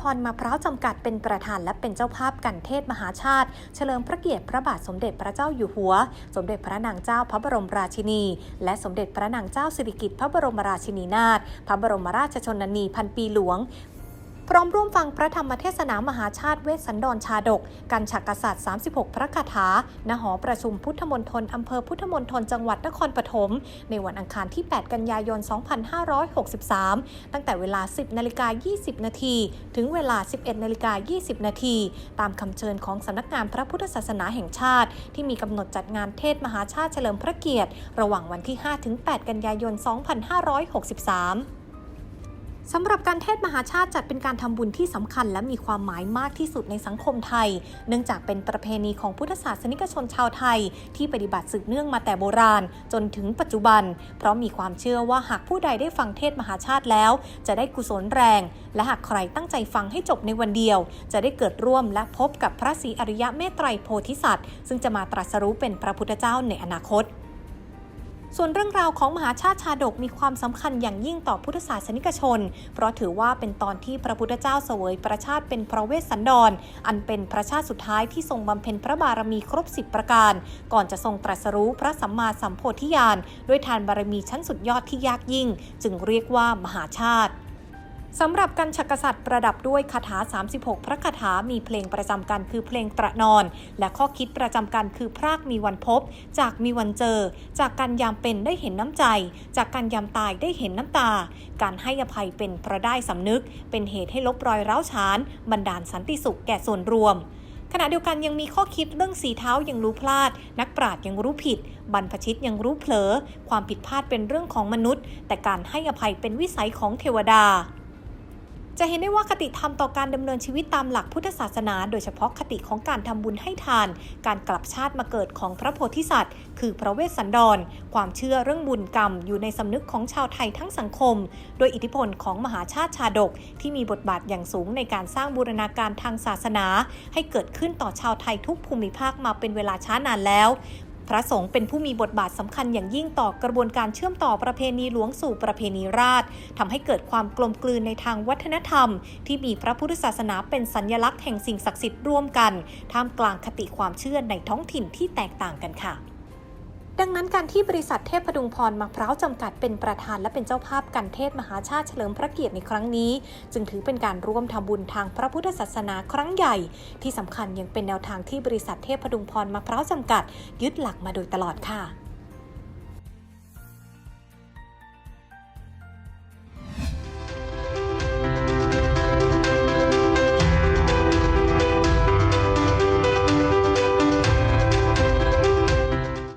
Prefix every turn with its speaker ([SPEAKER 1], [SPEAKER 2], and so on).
[SPEAKER 1] พรมะพร้าวจำกัดเป็นประธานและเป็นเจ้าภาพกันเทศมหาชาติ เฉลิมพระเกียรติพระบาทสมเด็จพระเจ้าอยู่หัว สมเด็จพระนางเจ้าพระบรมราชินี และสมเด็จพระนางเจ้าสิริกิติ์พระบรมราชินีนาถพระบรมราชชนนีพันปีหลวง พร้อมร่วมฟังพระธรรมเทศนามหาชาติเวสสันดรชาดก กันฉักกษัตริย์ 36 พระคาถา ณ หอประชุมพุทธมณฑลอำเภอพุทธมณฑลจังหวัดนครปฐม ในวันอังคารที่ 8 กันยายน 2563 ตั้งแต่เวลา 10นาฬิกา20 นาที ถึงเวลา 11นาฬิกา20 นาที ตามคำเชิญของสำนักงานพระพุทธศาสนาแห่งชาติ ที่มีกำหนดจัดงานเทศมหาชาติเฉลิมพระเกียรติ ระหว่างวันที่ 5-8 กันยายน 2563 สำหรับการเทศมหาชาติจัดเป็นการทำบุญที่สำคัญ และมีความหมายมากที่สุดในสังคมไทย เนื่องจากเป็นประเพณีของพุทธศาสนิกชนชาวไทย ที่ปฏิบัติสืบเนื่องมาแต่โบราณ จนถึงปัจจุบัน เพราะมีความเชื่อว่าหากผู้ใดได้ฟังเทศมหาชาติแล้ว จะได้กุศลแรง และหากใครตั้งใจฟังให้จบในวันเดียว จะได้เกิดร่วมและพบกับพระศรีอริยะเมตไตรโพธิสัตว์ ซึ่งจะมาตรัสรู้เป็นพระพุทธเจ้าในอนาคต ส่วนเรื่องราวของมหาชาติชาดกมีความสำคัญอย่างยิ่งต่อพุทธศาสนิกชน เพราะถือว่าเป็นตอนที่พระพุทธเจ้าเสวยประชาติเป็นพระเวสสันดร อันเป็นพระชาติสุดท้ายที่ทรงบำเพ็ญพระบารมีครบสิบประการ ก่อนจะทรงตรัสรู้พระสัมมาสัมโพธิญาณด้วยทานบารมีชั้นสุดยอดที่ยากยิ่ง จึงเรียกว่ามหาชาติ สำหรับกันชกกษัตริย์ประดับด้วยคาถา 36 พระคาถา มีเพลงประจำกันคือเพลงตระนอน และข้อคิดประจำกันคือพรากมีวันพบ จากมีวันเจอ จากการยามเป็นได้เห็นน้ำใจ จากการยามตายได้เห็นน้ำตา การให้อภัยเป็นพระได้สำนึก เป็นเหตุให้ลบรอยร้าวฉาน บันดาลสันติสุขแก่ส่วนรวมขณะเดียวกันยังมีข้อคิดเรื่องสีเท้ายังรู้พลาด นักปราชญ์ยังรู้ผิด บรรพชิตยังรู้เผลอ ความผิดพลาดเป็นเรื่องของมนุษย์ แต่การให้อภัยเป็นวิสัยของเทวดา จะเห็นได้ว่าคติธรรมต่อการดำเนินชีวิตตามหลักพุทธศาสนา โดยเฉพาะคติของการทำบุญให้ทาน การกลับชาติมาเกิดของพระโพธิสัตว์ คือพระเวสสันดร ความเชื่อเรื่องบุญกรรมอยู่ในสำนึกของชาวไทยทั้งสังคม โดยอิทธิพลของมหาชาติชาดก ที่มีบทบาทอย่างสูงในการสร้างบูรณาการทางศาสนา ให้เกิดขึ้นต่อชาวไทยทุกภูมิภาคมาเป็นเวลาช้านานแล้ว พระสงฆ์เป็นผู้มีบทบาทสำคัญอย่างยิ่งต่อกระบวนการเชื่อมต่อประเพณีหลวงสู่ประเพณีราชทำให้เกิดความกลมกลืนในทางวัฒนธรรม ที่มีพระพุทธศาสนาเป็นสัญญลักษณ์แห่งสิ่งศักดิ์สิทธิ์ร่วมกัน ท่ามกลางคติความเชื่อในท้องถิ่นที่แตกต่างกันค่ะ ดังนั้นการที่บริษัทเทพพดุงพรมะพร้าวจำกัดเป็นประธานและเป็นเจ้าภาพกันเทศมหาชาติเฉลิมพระเกียรติในครั้งนี้ จึงถือเป็นการร่วมทำบุญทางพระพุทธศาสนาครั้งใหญ่ ที่สำคัญยังเป็นแนวทางที่บริษัทเทพพดุงพรมะพร้าวจำกัด ยึดหลักมาโดยตลอดค่ะ